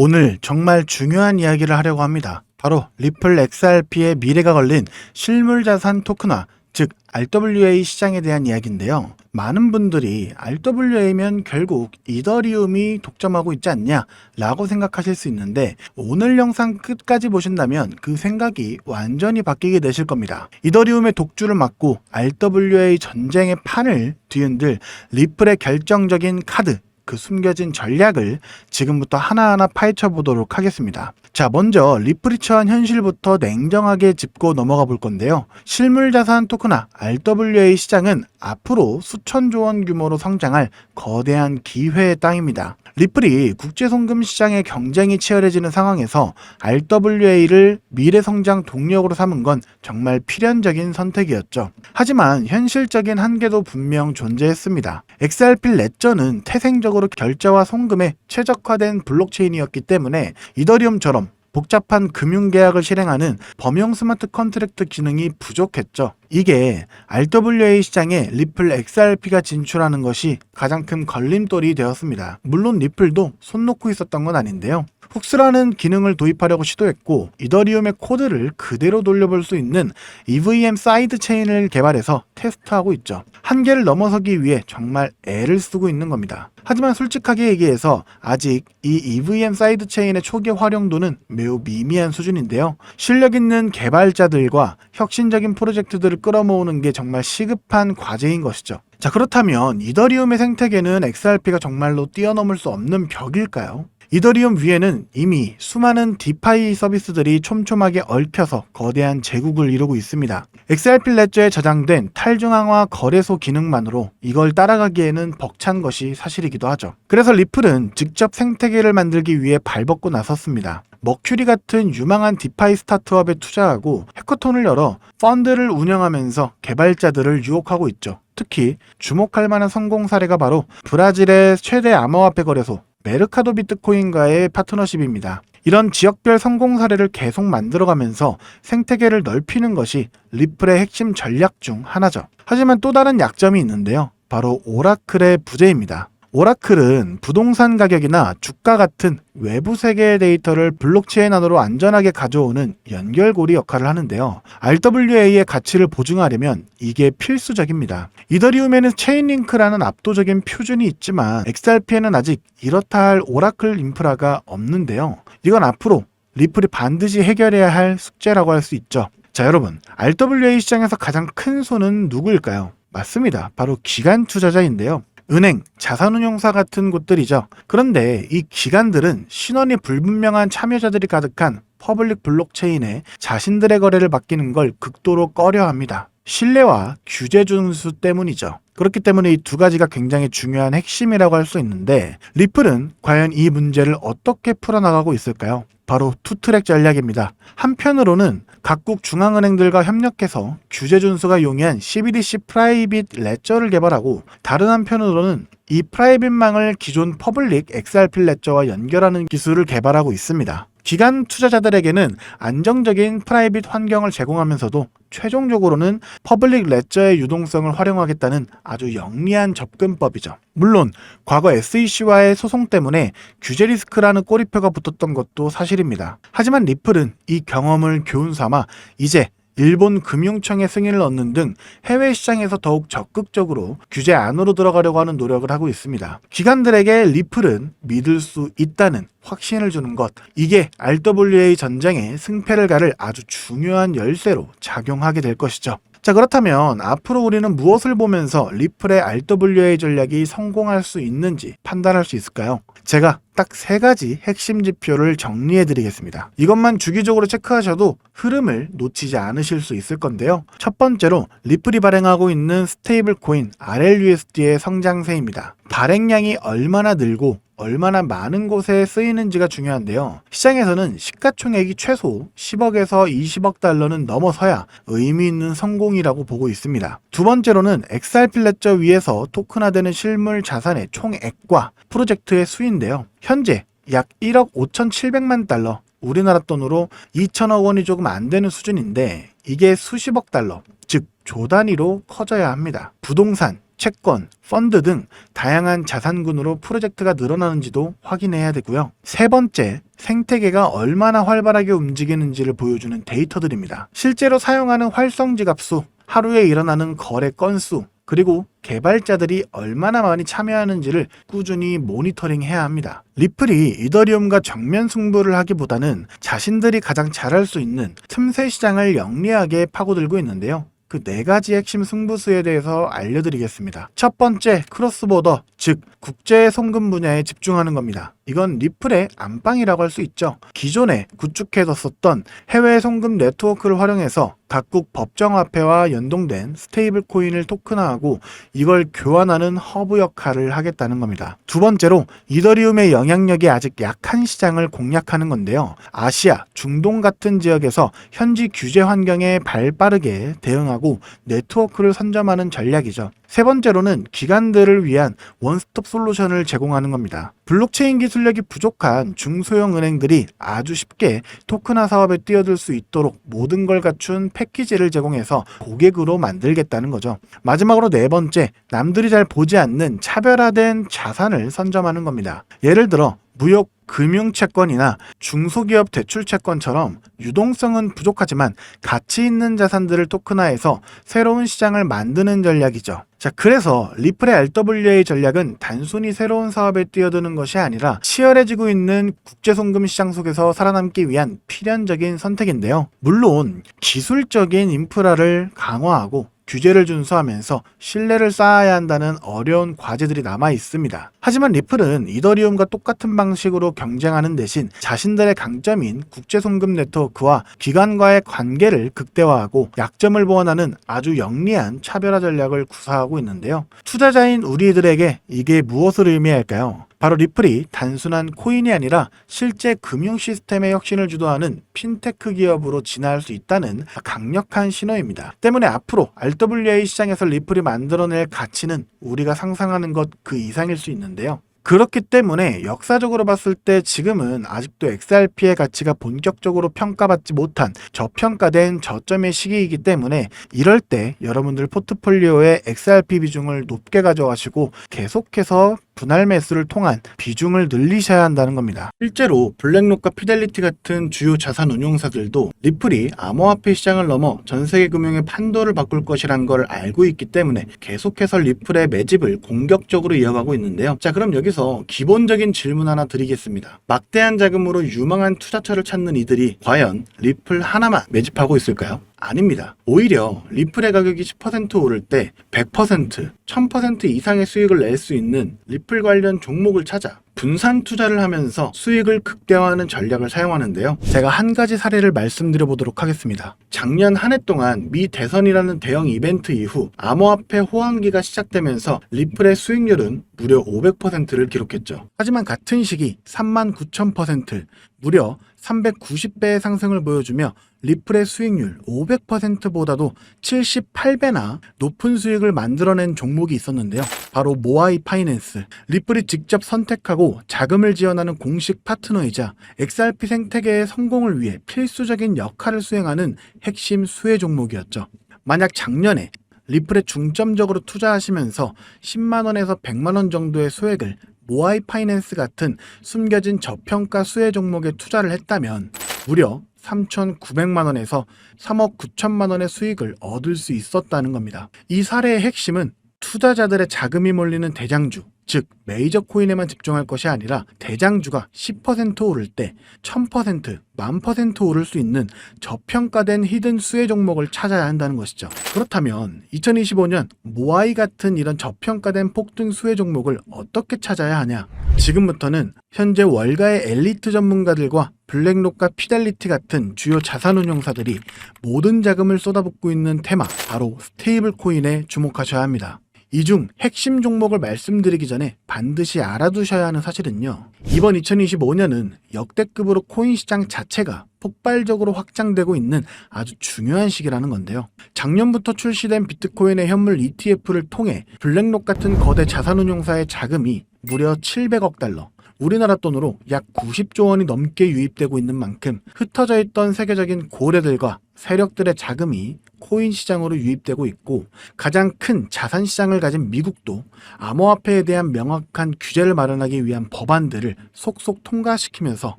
오늘 정말 중요한 이야기를 하려고 합니다. 바로 리플 XRP의 미래가 걸린 실물 자산 토큰화, 즉 RWA 시장에 대한 이야기인데요. 많은 분들이 RWA면 결국 이더리움이 독점하고 있지 않냐 라고 생각하실 수 있는데 오늘 영상 끝까지 보신다면 그 생각이 완전히 바뀌게 되실 겁니다. 이더리움의 독주를 막고 RWA 전쟁의 판을 뒤흔들 리플의 결정적인 카드 그 숨겨진 전략을 지금부터 하나하나 파헤쳐 보도록 하겠습니다. 자, 먼저 리플이 처한 현실부터 냉정하게 짚고 넘어가 볼 건데요. 실물 자산 토큰화 RWA 시장은 앞으로 수천조 원 규모로 성장할 거대한 기회의 땅입니다. 리플이 국제 송금 시장의 경쟁이 치열해지는 상황에서 RWA를 미래 성장 동력으로 삼은 건 정말 필연적인 선택이었죠. 하지만 현실적인 한계도 분명 존재했습니다. XRP 레저는 태생적으로 결제와 송금에 최적화된 블록체인이었기 때문에 이더리움처럼 복잡한 금융 계약을 실행하는 범용 스마트 컨트랙트 기능이 부족했죠. 이게 RWA 시장에 리플 XRP가 진출하는 것이 가장 큰 걸림돌이 되었습니다. 물론 리플도 손 놓고 있었던 건 아닌데요. 훅스라는 기능을 도입하려고 시도했고 이더리움의 코드를 그대로 돌려볼 수 있는 EVM 사이드 체인을 개발해서 테스트하고 있죠. 한계를 넘어서기 위해 정말 애를 쓰고 있는 겁니다. 하지만 솔직하게 얘기해서 아직 이 EVM 사이드 체인의 초기 활용도는 매우 미미한 수준인데요. 실력 있는 개발자들과 혁신적인 프로젝트들을 끌어모으는 게 정말 시급한 과제인 것이죠. 자, 그렇다면 이더리움의 생태계는 XRP가 정말로 뛰어넘을 수 없는 벽일까요? 이더리움 위에는 이미 수많은 디파이 서비스들이 촘촘하게 얽혀서 거대한 제국을 이루고 있습니다. XRP 레저에 저장된 탈중앙화 거래소 기능만으로 이걸 따라가기에는 벅찬 것이 사실이기도 하죠. 그래서 리플은 직접 생태계를 만들기 위해 발벗고 나섰습니다. 머큐리 같은 유망한 디파이 스타트업에 투자하고 해커톤을 열어 펀드를 운영하면서 개발자들을 유혹하고 있죠. 특히 주목할 만한 성공 사례가 바로 브라질의 최대 암호화폐 거래소 메르카도 비트코인과의 파트너십입니다. 이런 지역별 성공 사례를 계속 만들어가면서 생태계를 넓히는 것이 리플의 핵심 전략 중 하나죠. 하지만 또 다른 약점이 있는데요. 바로 오라클의 부재입니다. 오라클은 부동산 가격이나 주가 같은 외부 세계의 데이터를 블록체인 안으로 안전하게 가져오는 연결고리 역할을 하는데요. RWA의 가치를 보증하려면 이게 필수적입니다. 이더리움에는 체인링크라는 압도적인 표준이 있지만 XRP에는 아직 이렇다 할 오라클 인프라가 없는데요. 이건 앞으로 리플이 반드시 해결해야 할 숙제라고 할 수 있죠. 자, 여러분. RWA 시장에서 가장 큰 손은 누구일까요? 맞습니다. 바로 기관 투자자인데요. 은행, 자산운용사 같은 곳들이죠. 그런데 이 기관들은 신원이 불분명한 참여자들이 가득한 퍼블릭 블록체인에 자신들의 거래를 맡기는 걸 극도로 꺼려합니다. 신뢰와 규제 준수 때문이죠. 그렇기 때문에 이 두 가지가 굉장히 중요한 핵심이라고 할 수 있는데 리플은 과연 이 문제를 어떻게 풀어나가고 있을까요? 바로 투트랙 전략입니다. 한편으로는 각국 중앙은행들과 협력해서 규제 준수가 용이한 CBDC 프라이빗 레저를 개발하고 다른 한편으로는 이 프라이빗망을 기존 퍼블릭 XRP 레저와 연결하는 기술을 개발하고 있습니다. 기관 투자자들에게는 안정적인 프라이빗 환경을 제공하면서도 최종적으로는 퍼블릭 레저의 유동성을 활용하겠다는 아주 영리한 접근법이죠. 물론 과거 SEC와의 소송 때문에 규제 리스크라는 꼬리표가 붙었던 것도 사실입니다. 하지만 리플은 이 경험을 교훈 삼아 이제 일본 금융청의 승인을 얻는 등 해외 시장에서 더욱 적극적으로 규제 안으로 들어가려고 하는 노력을 하고 있습니다. 기관들에게 리플은 믿을 수 있다는 확신을 주는 것. 이게 RWA 전쟁의 승패를 가를 아주 중요한 열쇠로 작용하게 될 것이죠. 자, 그렇다면 앞으로 우리는 무엇을 보면서 리플의 RWA 전략이 성공할 수 있는지 판단할 수 있을까요? 제가 딱 세 가지 핵심 지표를 정리해 드리겠습니다. 이것만 주기적으로 체크하셔도 흐름을 놓치지 않으실 수 있을 건데요. 첫 번째로 리플이 발행하고 있는 스테이블 코인 RLUSD의 성장세입니다. 발행량이 얼마나 늘고 얼마나 많은 곳에 쓰이는지가 중요한데요. 시장에서는 시가총액이 최소 10억에서 20억 달러는 넘어서야 의미 있는 성공이라고 보고 있습니다. 두 번째로는 XRP 레저 위에서 토큰화되는 실물 자산의 총액과 프로젝트의 수인데요. 현재 약 1억 5,700만 달러, 우리나라 돈으로 2천억 원이 조금 안 되는 수준인데 이게 수십억 달러, 즉 조 단위로 커져야 합니다. 부동산, 채권, 펀드 등 다양한 자산군으로 프로젝트가 늘어나는지도 확인해야 되고요. 세 번째, 생태계가 얼마나 활발하게 움직이는지를 보여주는 데이터들입니다. 실제로 사용하는 활성 지갑수, 하루에 일어나는 거래 건수, 그리고 개발자들이 얼마나 많이 참여하는지를 꾸준히 모니터링 해야 합니다. 리플이 이더리움과 정면 승부를 하기보다는 자신들이 가장 잘할 수 있는 틈새 시장을 영리하게 파고들고 있는데요. 그네 가지 핵심 승부수에 대해서 알려드리겠습니다. 첫 번째, 크로스보더, 즉 국제 송금 분야에 집중하는 겁니다. 이건 리플의 안방이라고 할 수 있죠. 기존에 구축해뒀었던 해외 송금 네트워크를 활용해서 각국 법정화폐와 연동된 스테이블 코인을 토큰화하고 이걸 교환하는 허브 역할을 하겠다는 겁니다. 두 번째로 이더리움의 영향력이 아직 약한 시장을 공략하는 건데요. 아시아, 중동 같은 지역에서 현지 규제 환경에 발빠르게 대응하고 네트워크를 선점하는 전략이죠. 세 번째로는 기관들을 위한 원스톱 솔루션을 제공하는 겁니다. 블록체인 기술력이 부족한 중소형 은행들이 아주 쉽게 토큰화 사업에 뛰어들 수 있도록 모든 걸 갖춘 패키지를 제공해서 고객으로 만들겠다는 거죠. 마지막으로 네 번째, 남들이 잘 보지 않는 차별화된 자산을 선점하는 겁니다. 예를 들어 무역 금융채권이나 중소기업 대출채권처럼 유동성은 부족하지만 가치 있는 자산들을 토큰화해서 새로운 시장을 만드는 전략이죠. 자, 그래서 리플의 RWA 전략은 단순히 새로운 사업에 뛰어드는 것이 아니라 치열해지고 있는 국제송금 시장 속에서 살아남기 위한 필연적인 선택인데요. 물론 기술적인 인프라를 강화하고 규제를 준수하면서 신뢰를 쌓아야 한다는 어려운 과제들이 남아 있습니다. 하지만 리플은 이더리움과 똑같은 방식으로 경쟁하는 대신 자신들의 강점인 국제송금 네트워크와 기관과의 관계를 극대화하고 약점을 보완하는 아주 영리한 차별화 전략을 구사하고 있는데요. 투자자인 우리들에게 이게 무엇을 의미할까요? 바로 리플이 단순한 코인이 아니라 실제 금융 시스템의 혁신을 주도하는 핀테크 기업으로 진화할 수 있다는 강력한 신호입니다. 때문에 앞으로 RWA 시장에서 리플이 만들어낼 가치는 우리가 상상하는 것 그 이상일 수 있는데요. 그렇기 때문에 역사적으로 봤을 때 지금은 아직도 XRP의 가치가 본격적으로 평가받지 못한 저평가된 저점의 시기이기 때문에 이럴 때 여러분들 포트폴리오에 XRP 비중을 높게 가져가시고 계속해서 분할 매수를 통한 비중을 늘리셔야 한다는 겁니다. 실제로 블랙록과 피델리티 같은 주요 자산 운용사들도 리플이 암호화폐 시장을 넘어 전 세계 금융의 판도를 바꿀 것이란 걸 알고 있기 때문에 계속해서 리플의 매집을 공격적으로 이어가고 있는데요. 자, 그럼 여기서 기본적인 질문 하나 드리겠습니다. 막대한 자금으로 유망한 투자처를 찾는 이들이 과연 리플 하나만 매집하고 있을까요? 아닙니다. 오히려 리플의 가격이 10% 오를 때 100%, 1000% 이상의 수익을 낼 수 있는 리플 관련 종목을 찾아 분산 투자를 하면서 수익을 극대화하는 전략을 사용하는데요. 제가 한 가지 사례를 말씀드려 보도록 하겠습니다. 작년 한 해 동안 미 대선이라는 대형 이벤트 이후 암호화폐 호황기가 시작되면서 리플의 수익률은 무려 500%를 기록했죠. 하지만 같은 시기 39,000% 무려 390배의 상승을 보여주며 리플의 수익률 500%보다도 78배나 높은 수익을 만들어낸 종목이 있었는데요. 바로 모아이 파이낸스. 리플이 직접 선택하고 자금을 지원하는 공식 파트너이자 XRP 생태계의 성공을 위해 필수적인 역할을 수행하는 핵심 수혜 종목이었죠. 만약 작년에 리플에 중점적으로 투자하시면서 10만원에서 100만원 정도의 소액을 모아이 파이낸스 같은 숨겨진 저평가 수혜 종목에 투자를 했다면 무려 3,900만 원에서 3억 9천만 원의 수익을 얻을 수 있었다는 겁니다. 이 사례의 핵심은 투자자들의 자금이 몰리는 대장주, 즉 메이저 코인에만 집중할 것이 아니라 대장주가 10% 오를 때 1000%, 만 퍼센트 오를 수 있는 저평가된 히든 수혜 종목을 찾아야 한다는 것이죠. 그렇다면 2025년 모아이 같은 이런 저평가된 폭등 수혜 종목을 어떻게 찾아야 하냐? 지금부터는 현재 월가의 엘리트 전문가들과 블랙록과 피델리티 같은 주요 자산운용사들이 모든 자금을 쏟아붓고 있는 테마, 바로 스테이블 코인에 주목하셔야 합니다. 이 중 핵심 종목을 말씀드리기 전에 반드시 알아두셔야 하는 사실은요. 이번 2025년은 역대급으로 코인 시장 자체가 폭발적으로 확장되고 있는 아주 중요한 시기라는 건데요. 작년부터 출시된 비트코인의 현물 ETF를 통해 블랙록 같은 거대 자산운용사의 자금이 무려 700억 달러, 우리나라 돈으로 약 90조 원이 넘게 유입되고 있는 만큼 흩어져 있던 세계적인 고래들과 세력들의 자금이 코인 시장으로 유입되고 있고 가장 큰 자산 시장을 가진 미국도 암호화폐에 대한 명확한 규제를 마련하기 위한 법안들을 속속 통과시키면서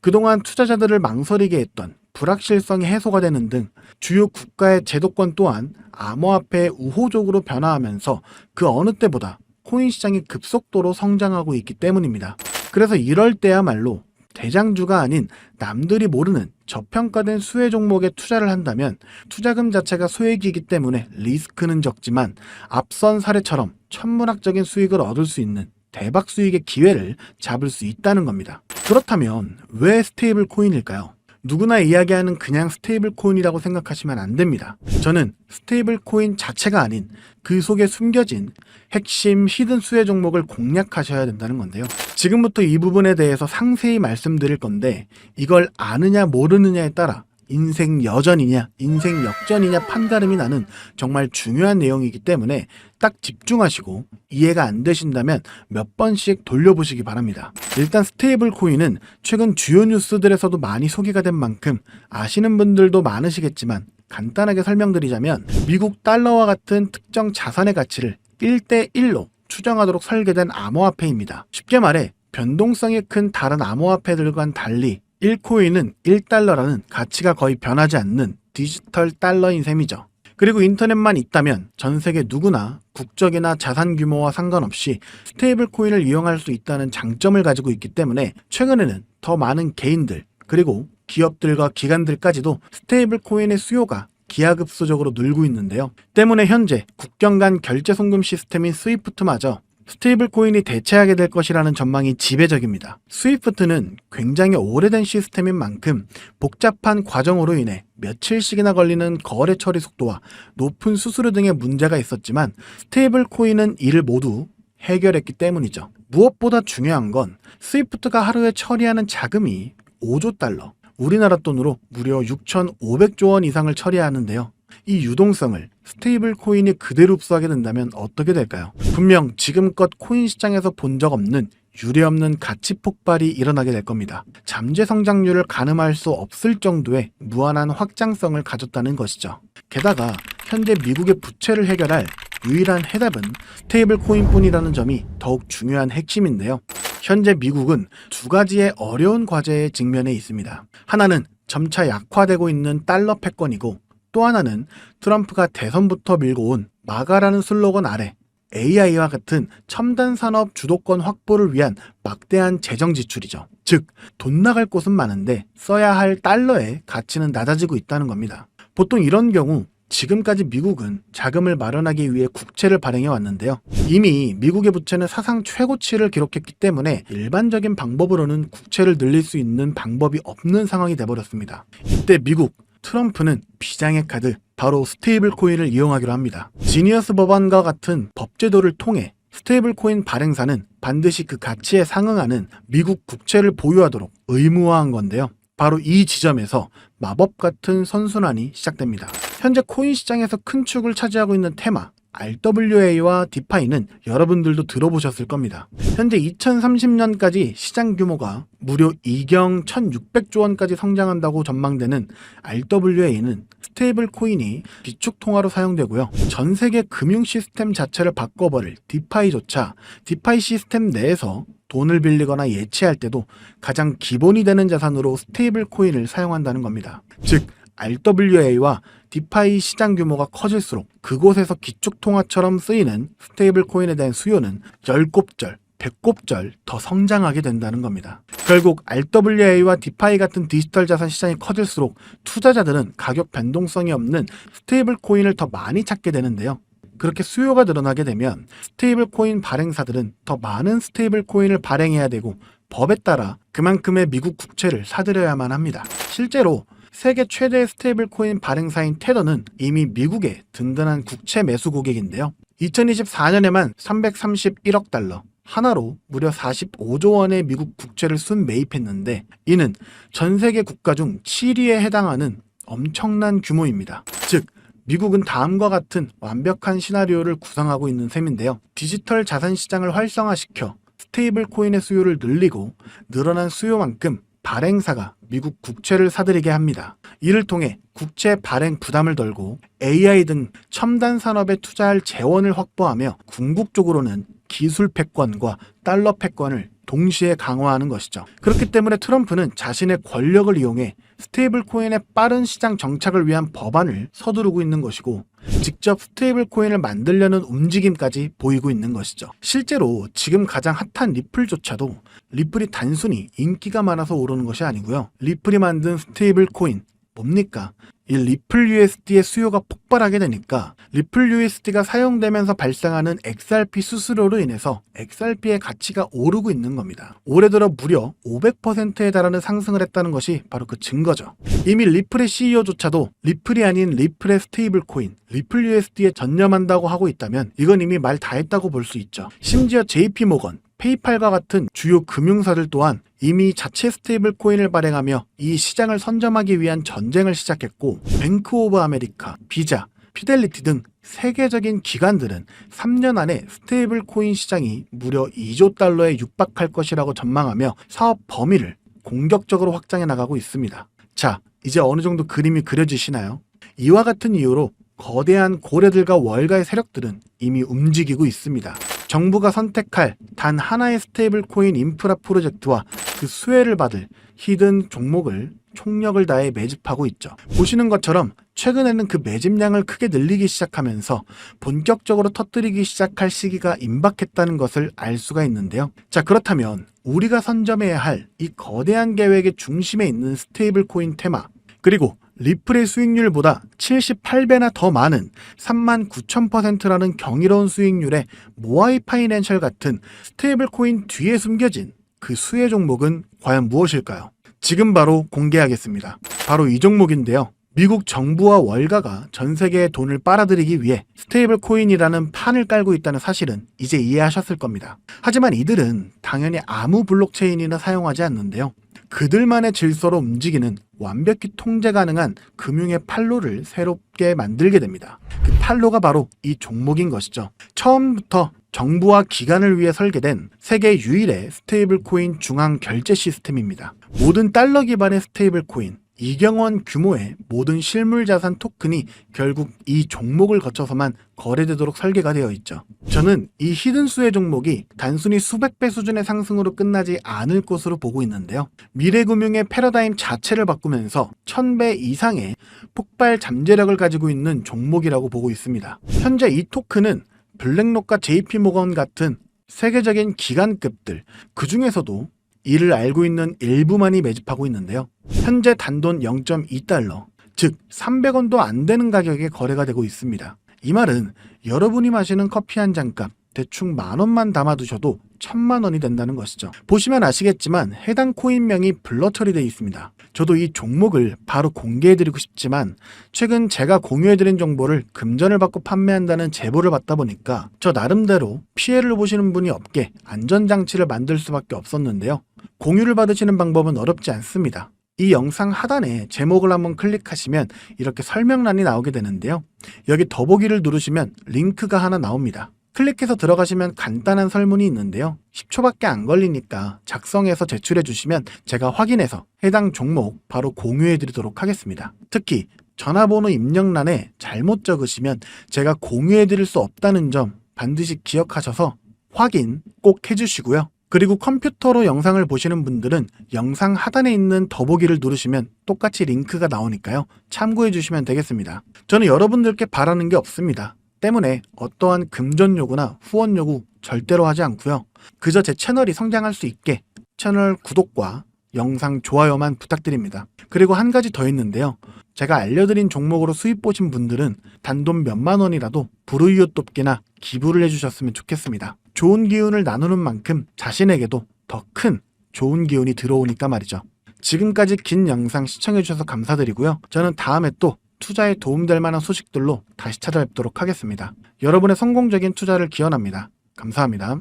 그동안 투자자들을 망설이게 했던 불확실성이 해소가 되는 등 주요 국가의 제도권 또한 암호화폐에 우호적으로 변화하면서 그 어느 때보다 코인 시장이 급속도로 성장하고 있기 때문입니다. 그래서 이럴 때야말로 대장주가 아닌 남들이 모르는 저평가된 수혜 종목에 투자를 한다면 투자금 자체가 소액이기 때문에 리스크는 적지만 앞선 사례처럼 천문학적인 수익을 얻을 수 있는 대박 수익의 기회를 잡을 수 있다는 겁니다. 그렇다면 왜 스테이블 코인일까요? 누구나 이야기하는 그냥 스테이블 코인이라고 생각하시면 안 됩니다. 저는 스테이블 코인 자체가 아닌 그 속에 숨겨진 핵심 히든 수혜 종목을 공략하셔야 된다는 건데요. 지금부터 이 부분에 대해서 상세히 말씀드릴 건데 이걸 아느냐 모르느냐에 따라 인생 여전이냐 인생 역전이냐 판가름이 나는 정말 중요한 내용이기 때문에 딱 집중하시고 이해가 안 되신다면 몇 번씩 돌려보시기 바랍니다. 일단 스테이블 코인은 최근 주요 뉴스들에서도 많이 소개가 된 만큼 아시는 분들도 많으시겠지만 간단하게 설명드리자면 미국 달러와 같은 특정 자산의 가치를 1대1로 추정하도록 설계된 암호화폐입니다. 쉽게 말해 변동성이 큰 다른 암호화폐들과는 달리 1코인은 1달러라는 가치가 거의 변하지 않는 디지털 달러인 셈이죠. 그리고 인터넷만 있다면 전 세계 누구나 국적이나 자산 규모와 상관없이 스테이블 코인을 이용할 수 있다는 장점을 가지고 있기 때문에 최근에는 더 많은 개인들 그리고 기업들과 기관들까지도 스테이블 코인의 수요가 기하급수적으로 늘고 있는데요. 때문에 현재 국경 간 결제 송금 시스템인 스위프트마저 스테이블 코인이 대체하게 될 것이라는 전망이 지배적입니다. 스위프트는 굉장히 오래된 시스템인 만큼 복잡한 과정으로 인해 며칠씩이나 걸리는 거래 처리 속도와 높은 수수료 등의 문제가 있었지만 스테이블 코인은 이를 모두 해결했기 때문이죠. 무엇보다 중요한 건 스위프트가 하루에 처리하는 자금이 5조 달러, 우리나라 돈으로 무려 6,500조 원 이상을 처리하는데요. 이 유동성을 스테이블 코인이 그대로 흡수하게 된다면 어떻게 될까요? 분명 지금껏 코인 시장에서 본 적 없는 유례없는 가치 폭발이 일어나게 될 겁니다. 잠재 성장률을 가늠할 수 없을 정도의 무한한 확장성을 가졌다는 것이죠. 게다가 현재 미국의 부채를 해결할 유일한 해답은 스테이블 코인뿐이라는 점이 더욱 중요한 핵심인데요. 현재 미국은 두 가지의 어려운 과제에 직면해 있습니다. 하나는 점차 약화되고 있는 달러 패권이고 또 하나는 트럼프가 대선부터 밀고 온 마가라는 슬로건 아래 AI와 같은 첨단 산업 주도권 확보를 위한 막대한 재정 지출이죠. 즉, 돈 나갈 곳은 많은데 써야 할 달러의 가치는 낮아지고 있다는 겁니다. 보통 이런 경우 지금까지 미국은 자금을 마련하기 위해 국채를 발행해 왔는데요. 이미 미국의 부채는 사상 최고치를 기록했기 때문에 일반적인 방법으로는 국채를 늘릴 수 있는 방법이 없는 상황이 돼버렸습니다. 이때 미국 트럼프는 비장의 카드 바로 스테이블 코인을 이용하기로 합니다. 지니어스 법안과 같은 법제도를 통해 스테이블 코인 발행사는 반드시 그 가치에 상응하는 미국 국채를 보유하도록 의무화한 건데요. 바로 이 지점에서 마법 같은 선순환이 시작됩니다. 현재 코인 시장에서 큰 축을 차지하고 있는 테마 RWA와 디파이는 여러분들도 들어보셨을 겁니다. 현재 2030년까지 시장 규모가 무려 2경 1600조 원까지 성장한다고 전망되는 RWA는 스테이블 코인이 비축 통화로 사용되고요. 전 세계 금융 시스템 자체를 바꿔버릴 디파이조차 디파이 시스템 내에서 돈을 빌리거나 예치할 때도 가장 기본이 되는 자산으로 스테이블 코인을 사용한다는 겁니다. 즉 RWA와 디파이 시장 규모가 커질수록 그곳에서 기축통화처럼 쓰이는 스테이블 코인에 대한 수요는 10곱절, 100곱절 더 성장하게 된다는 겁니다. 결국 RWA와 디파이 같은 디지털 자산 시장이 커질수록 투자자들은 가격 변동성이 없는 스테이블 코인을 더 많이 찾게 되는데요. 그렇게 수요가 늘어나게 되면 스테이블 코인 발행사들은 더 많은 스테이블 코인을 발행해야 되고 법에 따라 그만큼의 미국 국채를 사들여야만 합니다. 실제로 세계 최대 스테이블 코인 발행사인 테더는 이미 미국의 든든한 국채 매수 고객인데요. 2024년에만 331억 달러, 하나로 무려 45조 원의 미국 국채를 순 매입했는데 이는 전 세계 국가 중 7위에 해당하는 엄청난 규모입니다. 즉, 미국은 다음과 같은 완벽한 시나리오를 구상하고 있는 셈인데요. 디지털 자산 시장을 활성화시켜 스테이블 코인의 수요를 늘리고 늘어난 수요만큼 발행사가 미국 국채를 사들이게 합니다. 이를 통해 국채 발행 부담을 덜고 AI 등 첨단 산업에 투자할 재원을 확보하며 궁극적으로는 기술 패권과 달러 패권을 동시에 강화하는 것이죠. 그렇기 때문에 트럼프는 자신의 권력을 이용해 스테이블 코인의 빠른 시장 정착을 위한 법안을 서두르고 있는 것이고 직접 스테이블 코인을 만들려는 움직임까지 보이고 있는 것이죠. 실제로 지금 가장 핫한 리플조차도 리플이 단순히 인기가 많아서 오르는 것이 아니고요. 리플이 만든 스테이블 코인 뭡니까? 이 리플 USD의 수요가 폭발하게 되니까 리플 USD가 사용되면서 발생하는 XRP 수수료로 인해서 XRP의 가치가 오르고 있는 겁니다. 올해 들어 무려 500%에 달하는 상승을 했다는 것이 바로 그 증거죠. 이미 리플의 CEO조차도 리플이 아닌 리플의 스테이블 코인, 리플 USD에 전념한다고 하고 있다면 이건 이미 말 다 했다고 볼 수 있죠. 심지어 JP 모건, 페이팔과 같은 주요 금융사들 또한 이미 자체 스테이블 코인을 발행하며 이 시장을 선점하기 위한 전쟁을 시작했고 뱅크 오브 아메리카, 비자, 피델리티 등 세계적인 기관들은 3년 안에 스테이블 코인 시장이 무려 2조 달러에 육박할 것이라고 전망하며 사업 범위를 공격적으로 확장해 나가고 있습니다. 자, 이제 어느 정도 그림이 그려지시나요? 이와 같은 이유로 거대한 고래들과 월가의 세력들은 이미 움직이고 있습니다. 정부가 선택할 단 하나의 스테이블 코인 인프라 프로젝트와 그 수혜를 받을 히든 종목을 총력을 다해 매집하고 있죠. 보시는 것처럼 최근에는 그 매집량을 크게 늘리기 시작하면서 본격적으로 터뜨리기 시작할 시기가 임박했다는 것을 알 수가 있는데요. 자, 그렇다면 우리가 선점해야 할 이 거대한 계획의 중심에 있는 스테이블 코인 테마, 그리고 리플의 수익률보다 78배나 더 많은 3만 9천퍼센트라는 경이로운 수익률의 모아이 파이낸셜 같은 스테이블 코인 뒤에 숨겨진 그 수혜 종목은 과연 무엇일까요? 지금 바로 공개하겠습니다. 바로 이 종목인데요. 미국 정부와 월가가 전 세계의 돈을 빨아들이기 위해 스테이블 코인이라는 판을 깔고 있다는 사실은 이제 이해하셨을 겁니다. 하지만 이들은 당연히 아무 블록체인이나 사용하지 않는데요. 그들만의 질서로 움직이는 완벽히 통제 가능한 금융의 판로를 새롭게 만들게 됩니다. 그 판로가 바로 이 종목인 것이죠. 처음부터 정부와 기관을 위해 설계된 세계 유일의 스테이블 코인 중앙 결제 시스템입니다. 모든 달러 기반의 스테이블 코인, 이경원 규모의 모든 실물 자산 토큰이 결국 이 종목을 거쳐서만 거래되도록 설계가 되어 있죠. 저는 이 히든 수의 종목이 단순히 수백 배 수준의 상승으로 끝나지 않을 것으로 보고 있는데요. 미래 금융의 패러다임 자체를 바꾸면서 1000배 이상의 폭발 잠재력을 가지고 있는 종목이라고 보고 있습니다. 현재 이 토큰은 블랙록과 JP 모건 같은 세계적인 기관급들 그 중에서도 이를 알고 있는 일부만이 매집하고 있는데요. 현재 단돈 0.2달러, 즉 300원도 안 되는 가격에 거래가 되고 있습니다. 이 말은 여러분이 마시는 커피 한 잔값 대충 만 원만 담아두셔도 천만 원이 된다는 것이죠. 보시면 아시겠지만 해당 코인명이 블러 처리되어 있습니다. 저도 이 종목을 바로 공개해드리고 싶지만 최근 제가 공유해드린 정보를 금전을 받고 판매한다는 제보를 받다 보니까 저 나름대로 피해를 보시는 분이 없게 안전장치를 만들 수밖에 없었는데요. 공유를 받으시는 방법은 어렵지 않습니다. 이 영상 하단에 제목을 한번 클릭하시면 이렇게 설명란이 나오게 되는데요. 여기 더보기를 누르시면 링크가 하나 나옵니다. 클릭해서 들어가시면 간단한 설문이 있는데요. 10초밖에 안 걸리니까 작성해서 제출해 주시면 제가 확인해서 해당 종목 바로 공유해 드리도록 하겠습니다. 특히 전화번호 입력란에 잘못 적으시면 제가 공유해 드릴 수 없다는 점 반드시 기억하셔서 확인 꼭 해주시고요. 그리고 컴퓨터로 영상을 보시는 분들은 영상 하단에 있는 더보기를 누르시면 똑같이 링크가 나오니까요. 참고해 주시면 되겠습니다. 저는 여러분들께 바라는 게 없습니다. 때문에 어떠한 금전 요구나 후원 요구 절대로 하지 않고요. 그저 제 채널이 성장할 수 있게 채널 구독과 영상 좋아요만 부탁드립니다. 그리고 한 가지 더 있는데요. 제가 알려드린 종목으로 수입 보신 분들은 단돈 몇만 원이라도 불우이웃 돕기나 기부를 해주셨으면 좋겠습니다. 좋은 기운을 나누는 만큼 자신에게도 더 큰 좋은 기운이 들어오니까 말이죠. 지금까지 긴 영상 시청해주셔서 감사드리고요. 저는 다음에 또 투자에 도움될 만한 소식들로 다시 찾아뵙도록 하겠습니다. 여러분의 성공적인 투자를 기원합니다. 감사합니다.